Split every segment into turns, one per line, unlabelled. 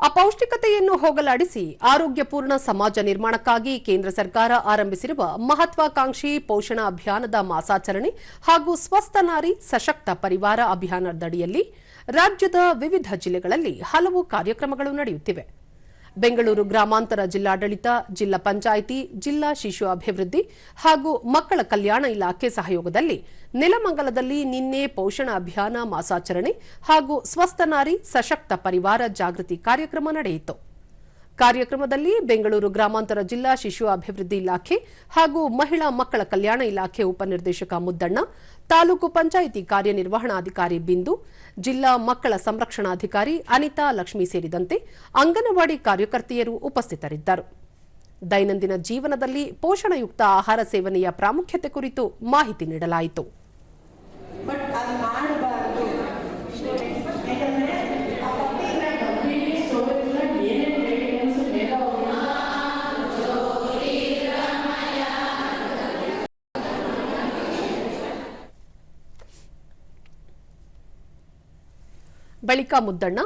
ಅಪೌಷ್ಟಿಕತೆಯನ್ನು ಹೋಗಲಾಡಿಸಿ ಆರೋಗ್ಯಪೂರ್ಣ ಸಮಾಜ ನಿರ್ಮಾಣಕ್ಕಾಗಿ ಕೇಂದ್ರ ಸರ್ಕಾರ ಆರಂಭಿಸಿರುವ ಮಹತ್ವಾಕಾಂಕ್ಷಿ ಪೋಷಣ ಅಭಿಯಾನದ ಮಾಸಾಚರಣೆ ಹಾಗೂ ಸ್ವಸ್ಥ ನಾರಿ ಸಶಕ್ತ ಪರಿವಾರ ಅಭಿಯಾನದಡಿಯಲ್ಲಿ ರಾಜ್ಯದ ವಿವಿಧ ಜಿಲ್ಲೆಗಳಲ್ಲಿ ಹಲವು ಕಾರ್ಯಕ್ರಮಗಳು ನಡೆಯುತ್ತಿವೆ. ಬೆಂಗಳೂರು ಗ್ರಾಮಾಂತರ ಜಿಲ್ಲಾಡಳಿತ, ಜಿಲ್ಲಾ ಪಂಚಾಯಿತಿ, ಜಿಲ್ಲಾ ಶಿಶು ಅಭಿವೃದ್ಧಿ ಹಾಗೂ ಮಕ್ಕಳ ಕಲ್ಯಾಣ ಇಲಾಖೆ ಸಹಯೋಗದಲ್ಲಿ ನೆಲಮಂಗಲದಲ್ಲಿ ನಿನ್ನೆ ಪೋಷಣ ಅಭಿಯಾನ ಮಾಸಾಚರಣೆ ಹಾಗೂ ಸ್ವಸ್ಥ ನಾರಿ ಸಶಕ್ತ ಪರಿವಾರ ಜಾಗೃತಿ ಕಾರ್ಯಕ್ರಮ ನಡೆಯಿತು. ಕಾರ್ಯಕ್ರಮದಲ್ಲಿ ಬೆಂಗಳೂರು ಗ್ರಾಮಾಂತರ ಜಿಲ್ಲಾ ಶಿಶು ಅಭಿವೃದ್ಧಿ ಇಲಾಖೆ ಹಾಗೂ ಮಹಿಳಾ ಮಕ್ಕಳ ಕಲ್ಯಾಣ ಇಲಾಖೆ ಉಪನಿರ್ದೇಶಕ ಮುದ್ದಣ್ಣ, ತಾಲೂಕು ಪಂಚಾಯಿತಿ ಕಾರ್ಯನಿರ್ವಹಣಾಧಿಕಾರಿ ಬಿಂದು, ಜಿಲ್ಲಾ ಮಕ್ಕಳ ಸಂರಕ್ಷಣಾಧಿಕಾರಿ ಅನಿತಾ ಲಕ್ಷ್ಮಿ ಸೇರಿದಂತೆ ಅಂಗನವಾಡಿ ಕಾರ್ಯಕರ್ತೆಯರು ಉಪಸ್ಥಿತರಿದ್ದರು. ದೈನಂದಿನ ಜೀವನದಲ್ಲಿ ಪೋಷಣಯುಕ್ತ ಆಹಾರ ಸೇವನೆಯ ಪ್ರಾಮುಖ್ಯತೆ ಕುರಿತು ಮಾಹಿತಿ ನೀಡಲಾಯಿತು. ಬಳಿಕ ಮುದ್ದಣ್ಣ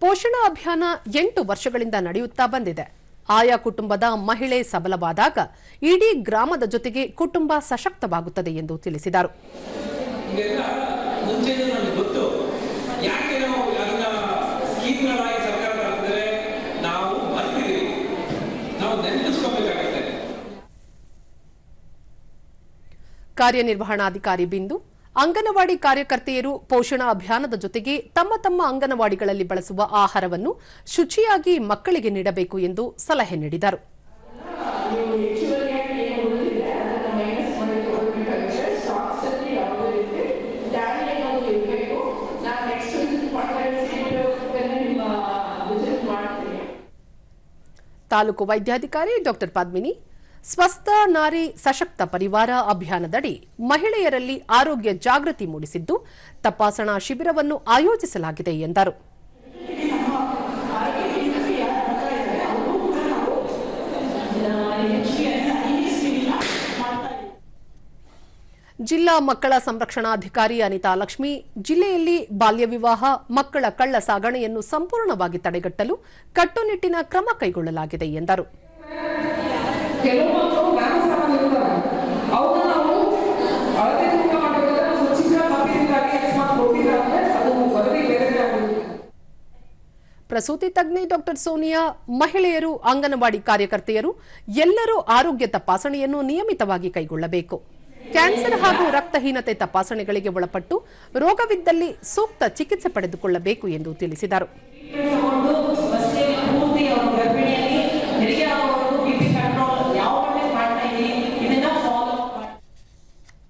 ಪೋಷಣ ಅಭಿಯಾನ ಎಂಟು ವರ್ಷಗಳಿಂದ ನಡೆಯುತ್ತಾ ಬಂದಿದೆ. ಆಯಾ ಕುಟುಂಬದ ಮಹಿಳೆ ಸಬಲವಾದಾಗ ಇಡೀ ಗ್ರಾಮದ ಜೊತೆಗೆ ಕುಟುಂಬ ಸಶಕ್ತವಾಗುತ್ತದೆ ಎಂದು ತಿಳಿಸಿದರು. ಕಾರ್ಯನಿರ್ವಹಣಾಧಿಕಾರಿ ಬಿಂದು ಅಂಗನವಾಡಿ ಕಾರ್ಯಕರ್ತೆಯರು ಪೋಷಣ ಅಭಿಯಾನದ ಜೊತೆಗೆ ತಮ್ಮ ತಮ್ಮ ಅಂಗನವಾಡಿಗಳಲ್ಲಿ ಬಳಸುವ ಆಹಾರವನ್ನು ಶುಚಿಯಾಗಿ ಮಕ್ಕಳಿಗೆ ನೀಡಬೇಕು ಎಂದು ಸಲಹೆ ನೀಡಿದರು. ತಾಲೂಕು ವೈದ್ಯಾಧಿಕಾರಿ ಡಾಕ್ಟರ್ ಪದ್ಮಿನಿ ಸ್ವಸ್ಥ ನಾರಿ ಸಶಕ್ತ ಪರಿವಾರ ಅಭಿಯಾನದಡಿ ಮಹಿಳೆಯರಲ್ಲಿ ಆರೋಗ್ಯ ಜಾಗೃತಿ ಮೂಡಿಸಿದ್ದು, ತಪಾಸಣಾ ಶಿಬಿರವನ್ನು ಆಯೋಜಿಸಲಾಗಿದೆ ಎಂದರು. ಜಿಲ್ಲಾ ಮಕ್ಕಳ ಸಂರಕ್ಷಣಾಧಿಕಾರಿ ಅನಿತಾ ಲಕ್ಷ್ಮಿ, ಜಿಲ್ಲೆಯಲ್ಲಿ ಬಾಲ್ಯ ವಿವಾಹ, ಮಕ್ಕಳ ಕಳ್ಳ ಸಾಗಣೆಯನ್ನು ಸಂಪೂರ್ಣವಾಗಿ ತಡೆಗಟ್ಟಲು ಕಟ್ಟುನಿಟ್ಟಿನ ಕ್ರಮ ಕೈಗೊಳ್ಳಲಾಗಿದೆ ಎಂದರು.
ಕೆಲವು ಮಕ್ಕಳು ಜ್ಞಾನಸಾಮಾನ್ಯ ಇರ್ತಾರೆ ಅವನ್ನ ನಾವು ಅಳತೆ ತೂಕ ಮಾಡಬೇಕಾದ್ರೆ ಸ್ವಚ್ಛಿತ ತಪ್ಪಿದಿಂದಾಗಿ ಅಕಸ್ಮಾತ್ ಕೊಟ್ಟಿದ್ದಾರೆ ಅದು ವರದಿ ಬೇರೆ ಆಗುತ್ತೆ
ಪ್ರಸೂತಿ ತಜ್ಞೆ ಡಾಕ್ಟರ್ ಸೋನಿಯಾ ಮಹಿಳೆಯರು ಅಂಗನವಾಡಿ ಕಾರ್ಯಕರ್ತೆಯರು ಎಲ್ಲರೂ ಆರೋಗ್ಯ ತಪಾಸಣೆಯನ್ನು ನಿಯಮಿತವಾಗಿ ಕೈಗೊಳ್ಳಬೇಕು. ಕ್ಯಾನ್ಸರ್ ಹಾಗೂ ರಕ್ತಹೀನತೆ ತಪಾಸಣೆಗಳಿಗೆ ಒಳಪಟ್ಟು ರೋಗವಿದ್ದಲ್ಲಿ ಸೂಕ್ತ ಚಿಕಿತ್ಸೆ ಪಡೆದುಕೊಳ್ಳಬೇಕು ಎಂದು ತಿಳಿಸಿದರು.